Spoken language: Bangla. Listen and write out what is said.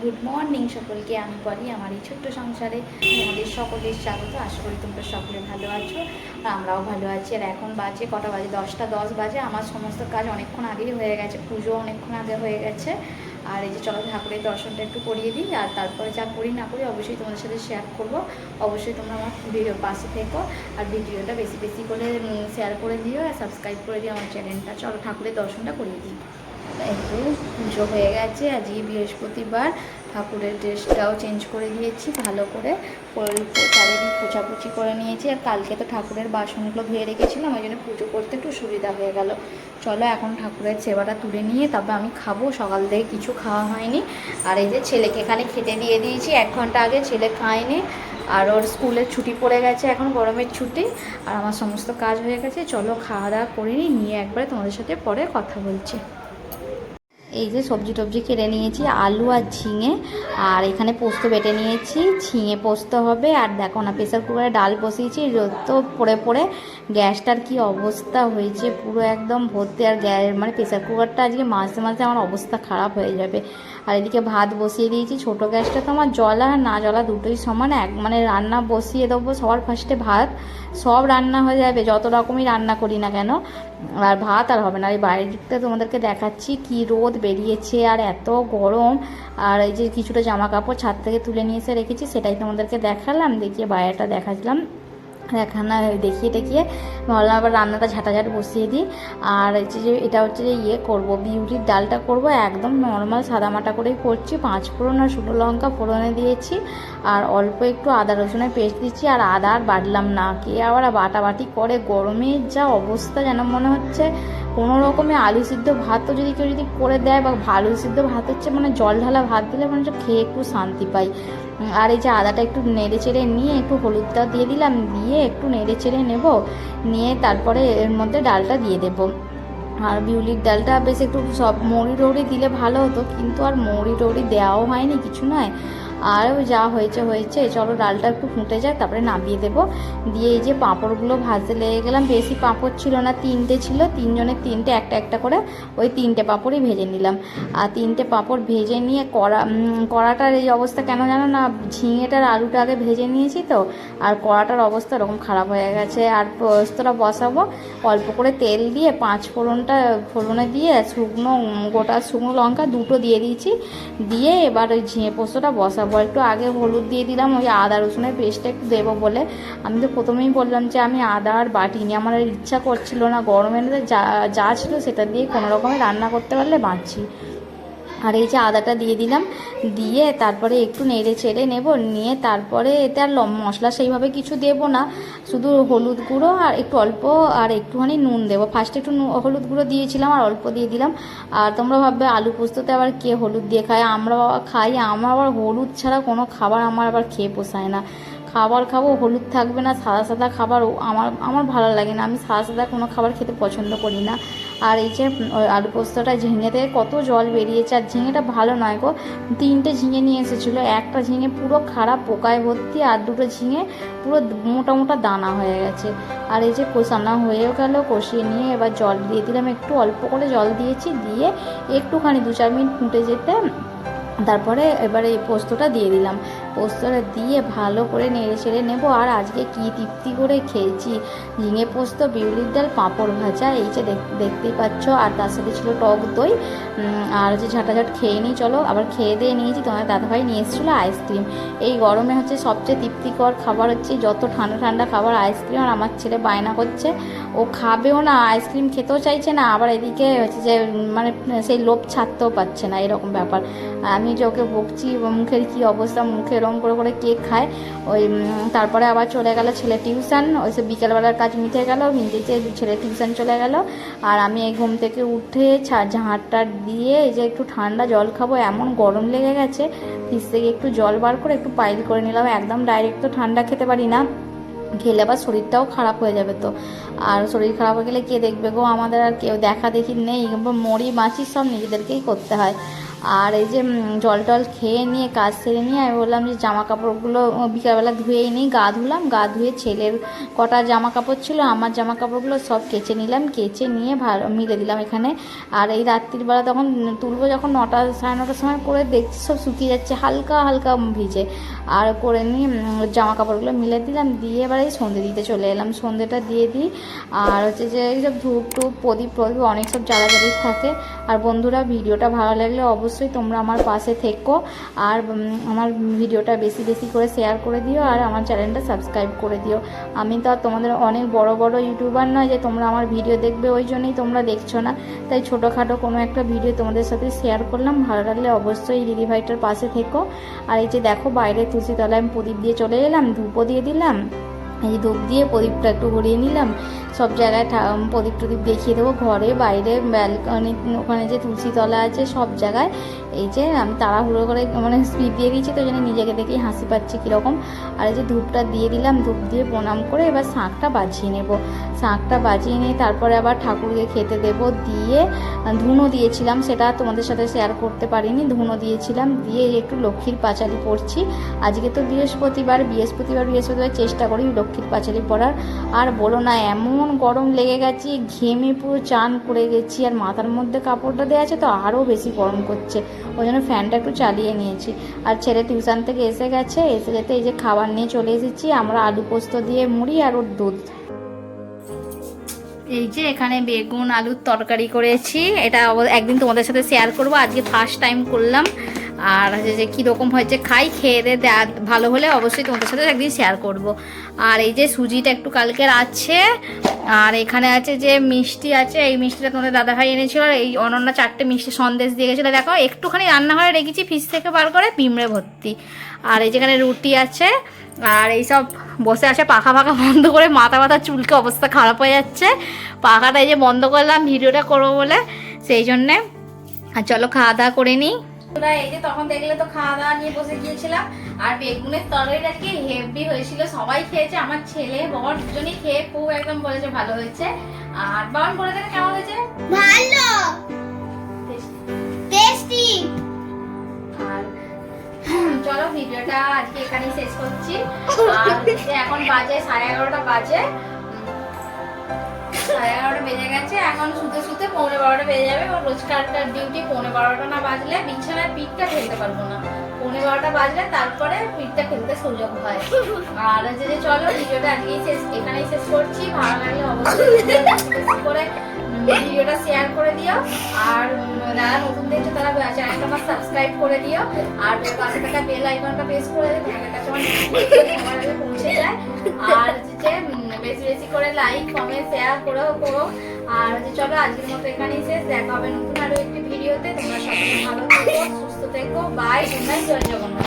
গুড মর্নিং সকলকে, আমি বলি আমার এই ছোট্ট সংসারে আমাদের সকলের স্বাগত। আশা করি তোমরা সকলে ভালো আছো, আমরাও ভালো আছি। আর এখন বাজে কটা বাজে? দশটা, দশ বাজে। আমার সমস্ত কাজ অনেকক্ষণ আগেই হয়ে গেছে, পুজো অনেকক্ষণ আগে হয়ে গেছে। আর এই যে চলো ঠাকুরের দর্শনটা একটু করিয়ে দিই, আর তারপরে যা করি না করি অবশ্যই তোমাদের সাথে শেয়ার করব। অবশ্যই তোমরা আমার ভিডিও পাশে থেকো, আর ভিডিওটা বেশি বেশি করে শেয়ার করে দিও, আর সাবস্ক্রাইব করে দিও আমার চ্যানেলটা চলো ঠাকুরের দর্শনটা করিয়ে দিই। একটু পুজো হয়ে গেছে। আজকে বৃহস্পতিবার। ঠাকুরের ড্রেসটাও চেঞ্জ করে দিয়েছি, ভালো করে। চারিদিক পোছাপুছি করে নিয়েছি। আর কালকে তো ঠাকুরের বাসনগুলো ধুয়ে রেখেছিলাম, ওই জন্য পুজো করতে একটু সুবিধা হয়ে গেল। চলো, এখন ঠাকুরের সেবাটা তুলে নিয়ে তবে আমি খাব। সকাল থেকে কিছু খাওয়া হয়নি। আর এই যে, ছেলেকে এখানে খেতে দিয়ে দিয়েছি। এক ঘণ্টা আগে ছেলে খায়নি। আর ওর স্কুলের ছুটি পড়ে গেছে, এখন গরমের ছুটি। আর আমার সমস্ত কাজ হয়ে গেছে। চলো খাওয়া দাওয়া করে নিয়ে একবারে তোমাদের সাথে পরে কথা বলছি। এই যে সবজি টবজি কেটে নিয়েছি, আলু আর ঝিঙে। আর এখানে পোস্ত বেটে নিয়েছি, ঝিঙে পোস্ত হবে। আর দেখো না, প্রেসার কুকারে ডাল বসিয়েছি তো পড়ে পড়ে গ্যাসটার কি অবস্থা হয়েছে, পুরো একদম ভর্তি। আর গ্যাস মানে প্রেসার কুকারটা আজকে মাঝে মাঝে আমার অবস্থা খারাপ হয়ে যাবে। আর এদিকে ভাত বসিয়ে দিয়েছি, ছোট গ্যাসটা তো আমার জলা আর না জলা দুটোই সমান। এক মানে রান্না বসিয়ে দেবো সবার ফার্স্টে ভাত। সব রান্না হয়ে যাবে, যত রকমই রান্না করি না কেন। আর ভাত আর হবে না। এই বাইরের দিকটা তোমাদেরকে দেখাচ্ছি, কি রোদ বেরিয়েছে আর এত গরম। আর এই যে কিছুটা জামা কাপড় ছাদ থেকে তুলে নিয়ে এসে রেখেছি, সেটাই তোমাদেরকে দেখালাম। দেখিয়ে বাইরেটা দেখাচ্ছিলাম। দেখানো দেখিয়ে টেকিয়ে ভাবলাম আবার রান্নাটা ঝাঁটাঝাট বসিয়ে দিই। আর হচ্ছে যে এটা হচ্ছে যে ইয়ে করব বিউটির ডালটা করব, একদম নর্মাল সাদামাটা করেই করছি। পাঁচ ফোড়ন আর শুকনো লঙ্কা ফোড়নে দিয়েছি। আর অল্প একটু আদা রসুনের পেস্ট দিচ্ছি। আর আদা আর বাটলাম না। কে আবার বাটাবাটি করে, গরমের যা অবস্থা যেন মনে হচ্ছে কোনো রকমে আলু সিদ্ধ ভাতও যদি কেউ যদি করে দেয় বা আলু সিদ্ধ ভাত হচ্ছে মানে জল ঢালা ভাত দিলে মানে খেয়ে একটু শান্তি পাই আর এই যে আদাটা একটু নেড়ে চেড়ে নিয়ে একটু হলুদটা দিয়ে দিলাম, দিয়ে একটু নেড়ে চেড়ে নেব, নিয়ে তারপরে এর মধ্যে ডালটা দিয়ে দেবো। আর বিউলির ডালটা বেশ একটু সব মৌরি টৌরি দিলে ভালো হতো, কিন্তু আর মৌরি টৌরি দেওয়াও হয়নি, কিছু নয়। আর যা হয়েছে হয়েছে, চলো ডালটা একটু ফুটে যায় তারপরে নামিয়ে দেবো। দিয়ে এই যে পাঁপড়গুলো ভাজতে লেগে গেলাম, বেশি পাঁপড় ছিল না, তিনটে ছিল, তিনজনের তিনটে একটা একটা করে ওই তিনটে পাঁপড়ই ভেজে নিলাম। আর তিনটে পাঁপড় ভেজে নিয়ে কড়া কড়াটার এই অবস্থা কেন জানো না, ঝিঙেটার আলুটা আগে ভেজে নিয়েছি তো, আর কড়াটার অবস্থা ওরকম খারাপ হয়ে গেছে। আর পোস্তটা বসাবো, অল্প করে তেল দিয়ে পাঁচ ফোড়নটা, ফোড়নে দিয়ে শুকনো, গোটা শুকনো লঙ্কা দুটো দিয়ে দিয়েছি। দিয়ে এবার ওই ঝিঙে পোস্তটা বসাবো। একটু আগে হলুদ দিয়ে দিলাম, ওই আদা রসুনের পেস্টটা একটু দেবো বলে। আমি তো প্রথমেই বললাম যে আমি আদা আর বাটিনি আমার ইচ্ছা করছিল না গরমের যা যা ছিল সেটা দিয়ে কোনো রকমে রান্না করতে পারলে বাঁচছি। আর এই যে আদাটা দিয়ে দিলাম, দিয়ে তারপরে একটু নেড়ে চেড়ে নেব, নিয়ে তারপরে এতে আর মশলা সেইভাবে কিছু দেব না, শুধু হলুদ গুঁড়ো আর একটু অল্প আর একটুখানি নুন দেবো। ফার্স্টে একটু হলুদ গুঁড়ো দিয়েছিলাম আর অল্প দিয়ে দিলাম। আর তোমরা ভাববে, আলু পোস্ততে আবার কে হলুদ দিয়ে খায়? আমরা খাই, আমার আবার হলুদ ছাড়া কোনো খাবার আমার আবার খেয়ে পোষায় না। খাবার খাব, হলুদ থাকবে না, সাদা সাদা খাবার আমার আমার ভালো লাগে না। আমি সাদা সাদা কোনো খাবার খেতে পছন্দ করি না। আর এই যে আলু পোস্তটা ঝিঙে থেকে কত জল বেরিয়েছে, আর ঝিঙেটা ভালো নয় গো। তিনটে ঝিঙে নিয়ে এসেছিল, একটা ঝিঙে পুরো খারাপ পোকায় ভর্তি, আর দুটো ঝিঙে পুরো মোটা মোটা দানা হয়ে গেছে। আর এই যে কষানো হয়েও গেল, কষিয়ে নিয়ে এবার জল দিয়ে দিলাম, একটু অল্প করে জল দিয়েছি, দিয়ে একটুখানি দু চার মিনিট ফুটে যেতে তারপরে এবারে এই পোস্তটা দিয়ে দিলাম। পোস্তটা দিয়ে ভালো করে নেড়ে চেড়ে নেব। আর আজকে কি তৃপ্তি করে খেয়েছি। ঝিঙে পোস্ত, বিউলির ডাল, পাঁপড় ভাজা, এই যে দেখ- দেখতেই পাচ্ছ। আর তার সাথে ছিল টক দই। আর হচ্ছে ঝাঁটাঝাট খেয়ে নিই চলো আবার খেয়ে দিয়ে নিয়েছি। তোমার দাদাভাই নিয়ে এসেছিল আইসক্রিম। এই গরমে হচ্ছে সবচেয়ে তৃপ্তিকর খাবার হচ্ছে যত ঠান্ডা ঠান্ডা খাবার আইসক্রিম। আর আমার ছেলে বায়না করছে। ও খাবেও না, আইসক্রিম খেতেও চাইছে না। আবার এদিকে হচ্ছে যে মানে সেই লোভ ছাড়তেও পারছে না, এরকম ব্যাপার। আমি ওকে বকছি মুখের কি অবস্থা, মুখে এরম করে করে কেক খায়, ওই তারপরে আবার চলে গেল ছেলে টিউশন, ওই সে বিকেলবেলার কাজ মিটে গেল মিটেছে ছেলে টিউশন চলে গেল। আর আমি এই ঘুম থেকে উঠে ঝাঁটটা দিয়ে এই যে একটু ঠান্ডা জল খাব, এমন গরম লেগে গেছে, ফ্রিজ থেকে একটু জল বার করে একটু পাইল করে নিলাম, একদম ডাইরেক্ট তো ঠান্ডা খেতে পারি না। খেলে আবার শরীরটাও খারাপ হয়ে যাবে তো। আর শরীর খারাপ হয়ে গেলে কে দেখবে গো, আমাদের আর কেউ দেখা দেখি নেই মরি বাঁচি সব নিজেদেরকেই করতে হয়। আর এই যে জল টল খেয়ে নিয়ে, কাজ সেরে নিয়ে আমি বললাম যে জামা কাপড়গুলো বিকালবেলা ধুয়েই নিই, গা ধুলাম, গা ধুয়ে ছেলের কটা জামা কাপড় ছিল, আমার জামা কাপড়গুলো সব কেচে নিলাম, কেচে নিয়ে ভালো মিলে দিলাম এখানে। আর এই রাত্রিবেলা তখন তুলবো যখন নটা, সাড়ে নটার সময় করে দেখছি সব শুকিয়ে যাচ্ছে, হালকা হালকা ভিজে। আর করে নিয়ে জামা কাপড়গুলো মিলে দিলাম, দিয়ে এবার এই সন্ধে দিতে চলে এলাম। সন্ধেটা দিয়ে দিই, আর হচ্ছে যে এইসব ধূপ টুপ, প্রদীপ প্রদীপ অনেক সব জ্বালাজালি থাকে। আর বন্ধুরা, ভিডিওটা ভালো লাগলে অবশ্যই তোমরা আমার পাশে থেকো আর আমার ভিডিওটা বেশি বেশি করে শেয়ার করে দিও আর আমার চ্যানেলটা সাবস্ক্রাইব করে দিও। আমি তো আর তোমাদের অনেক বড় বড় ইউটিউবার নয় যে তোমরা আমার ভিডিও দেখবে, ওই জন্যই তোমরা দেখছ না। তাই ছোটোখাটো কোনো একটা ভিডিও তোমাদের সাথে শেয়ার করলাম। ভালো লাগলে অবশ্যই দিদি ভাইটার পাশে থেকো। আর এই যে দেখো বাইরে তুলসীতলায় আমি প্রদীপ দিয়ে চলে এলাম, ধূপও দিয়ে দিলাম। এই ধূপ দিয়ে প্রদীপটা একটু ঘুরিয়ে নিলাম। সব জায়গায় প্রদীপ টদীপ দেখিয়ে দেবো। ঘরে, বাইরে ব্যালকনি ওখানে যে তুলসীতলা আছে, সব জায়গায়। এই যে আমি তাড়াহুড়ো করে মানে স্পিড দিয়ে দিয়েছি তো জন্য নিজেকে দেখেই হাসি পাচ্ছে কীরকম। আর এই যে ধূপটা দিয়ে দিলাম, ধূপ দিয়ে প্রণাম করে এবার শাঁখটা বাজিয়ে নেব। শাঁখটা বাজিয়ে নিয়ে তারপরে আবার ঠাকুরকে খেতে দেব। দিয়ে ধুনো দিয়েছিলাম, সেটা তোমাদের সাথে শেয়ার করতে পারিনি। ধুনো দিয়েছিলাম, দিয়ে একটু লক্ষ্মীর পাঁচালি পড়ছি। আজকে তো বৃহস্পতিবার বৃহস্পতিবার বৃহস্পতিবার চেষ্টা করি লক্ষ্মীর পাঁচালি পড়ার। আর বলো না, এমন গরম লেগে গেছে, ঘেমে পুরো চান করে গেছি, আর মাথার মধ্যে কাপড়টা দেওয়া আছে তো আরও বেশি গরম করছে। ওই জন্য ফ্যানটা একটু চালিয়ে নিয়েছি। আর ছেলে টিউশন থেকে এসে গেছে, এসে যেতে এই যে খাবার নিয়ে চলে এসেছি, আমরা আলু পোস্ত দিয়ে মুড়ি আর ওর দুধ। এই যে এখানে বেগুন, আলুর তরকারি করেছি, এটা একদিন তোমাদের সাথে শেয়ার করব, আজকে ফার্স্ট টাইম করলাম। আর হচ্ছে যে কীরকম হয়েছে, খাই, খেয়ে দে ভালো হলে অবশ্যই তোমাদের সাথে একদিন শেয়ার করব। আর এই যে সুজিটা একটু কালকের আছে, আর এখানে আছে যে মিষ্টি আছে, এই মিষ্টিটা তোমাদের দাদাভাই এনেছিল এই অনন্যা চারটে মিষ্টি সন্দেশ দিয়ে গেছিল। দেখো, একটুখানি রান্নাঘরে রেখেছি, ফ্রিজ থেকে বার করে পিমড়ে ভর্তি। আর এই যেখানে রুটি আছে, আর এইসব বসে আছে, পাখা পাখা বন্ধ করে মাথা মাথা চুলকে অবস্থা খারাপ হয়ে যাচ্ছে। পাখাটা এই যে বন্ধ করলাম, ভিডিওটা করব বলে, সেই জন্যে। আর চলো খাওয়া দাওয়া করে নিই। এই যে তখন দেখলে তো খাওয়া দাওয়া নিয়ে বসে গিয়েছিলাম আর বেগুনের তরকারিটা আজকে হেভি হয়েছিল। সবাই খেয়েছে আমার ছেলে বর দুজনেই খেয়ে খুব একদম বলেছে ভালো হয়েছে। আর বাবান করে দেখে কেমন হয়েছে? ভালো। টেস্টি আর চলো ভিডিওটা আজকে এখানেই শেষ করছি। আর এখন বাজে সাড়ে এগারোটা বাজে। সাড়ে এগারোটা বেজে গেছে, এখন শুতে শুতে পৌনে বারোটা বেজে যাবে এবং রোজকারটার ডিউটি পৌনে বারোটা না বাজলে বিছানায় পিঠটা খেলতে পারব না। পৌনে বারোটা বাজলে তারপরে পিঠটা খেলতে সুযোগ হয়। আর যে চলো, ভিডিওটা শেষ, এখানেই শেষ করছি, ভালো লাগলে অবশ্যই বেশি বেশি করে ভিডিওটা শেয়ার করে দিও। আর যারা নতুন দেখছ, তারা চ্যানেলটা আমার সাবস্ক্রাইব করে দিও। আর পাশে থাকা বেল আইকনটা প্রেস করে দিও, তোমাদের পৌঁছে যায়। আর হচ্ছে বেশি বেশি করে লাইক কমেন্ট শেয়ার করো করো। আর চলো, আজকের মতো এখানেই শেষ। দেখা হবে নতুন আরও একটি ভিডিওতে। তোমরা সকলে ভালো থেকো, সুস্থ থেকো। বাই নাইট জয় জগন্নাথ।